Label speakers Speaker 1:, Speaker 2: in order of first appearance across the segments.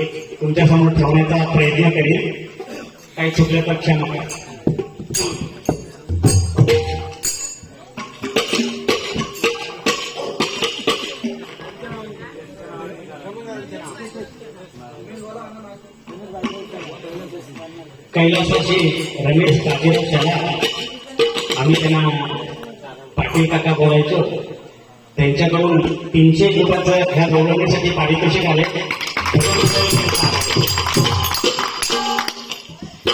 Speaker 1: एक तुमच्यासमोर ठेवण्याचा प्रयत्न करेन. काही चुकल्या तर क्षमा करा. रमेश काजीराव शाळा आम्ही त्यांना पाटील काका बोलायचो. त्यांच्याकडून तीनशे रुपयाचं ह्या गौरवण्यासाठी पारितोषिक आले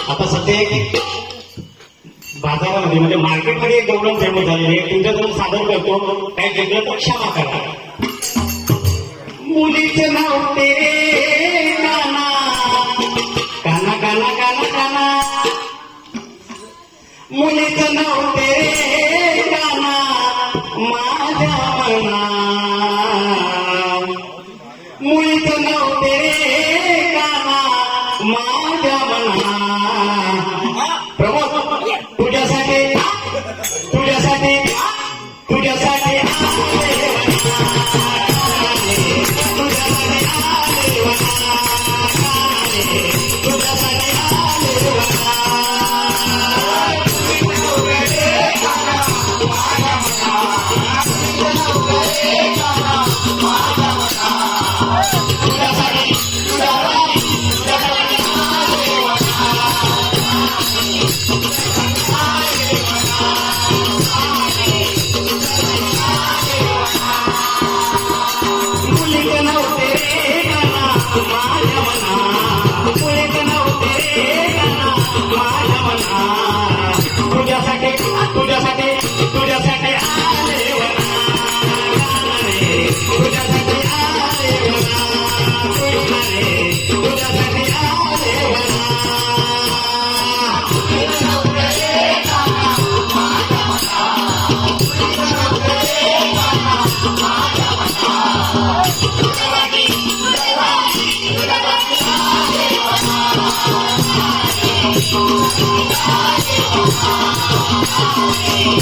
Speaker 1: आता सध्या एक बाजारामध्ये म्हणजे मार्केटमध्ये एक गौरव फेमस झालेली आहे. तुमच्याकडून सादर करतो काही वेगळं तर क्षमा करा. मुलीचं नाव ते काना काना काना काना काना. मुलीचं नाव ते मुलीचं नाव ते काना माझ्या मना प्रमोद तुझ्यासाठी तुझ्यासाठी तुझ्यासाठी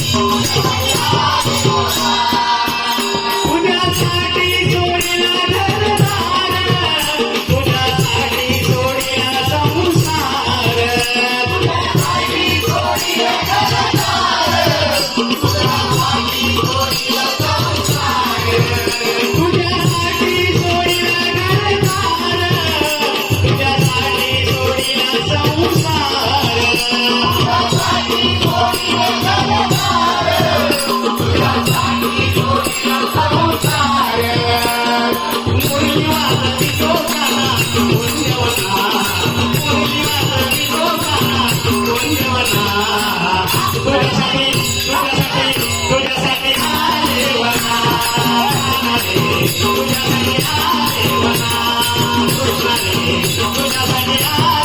Speaker 1: तुझ्यासाठी Thank you.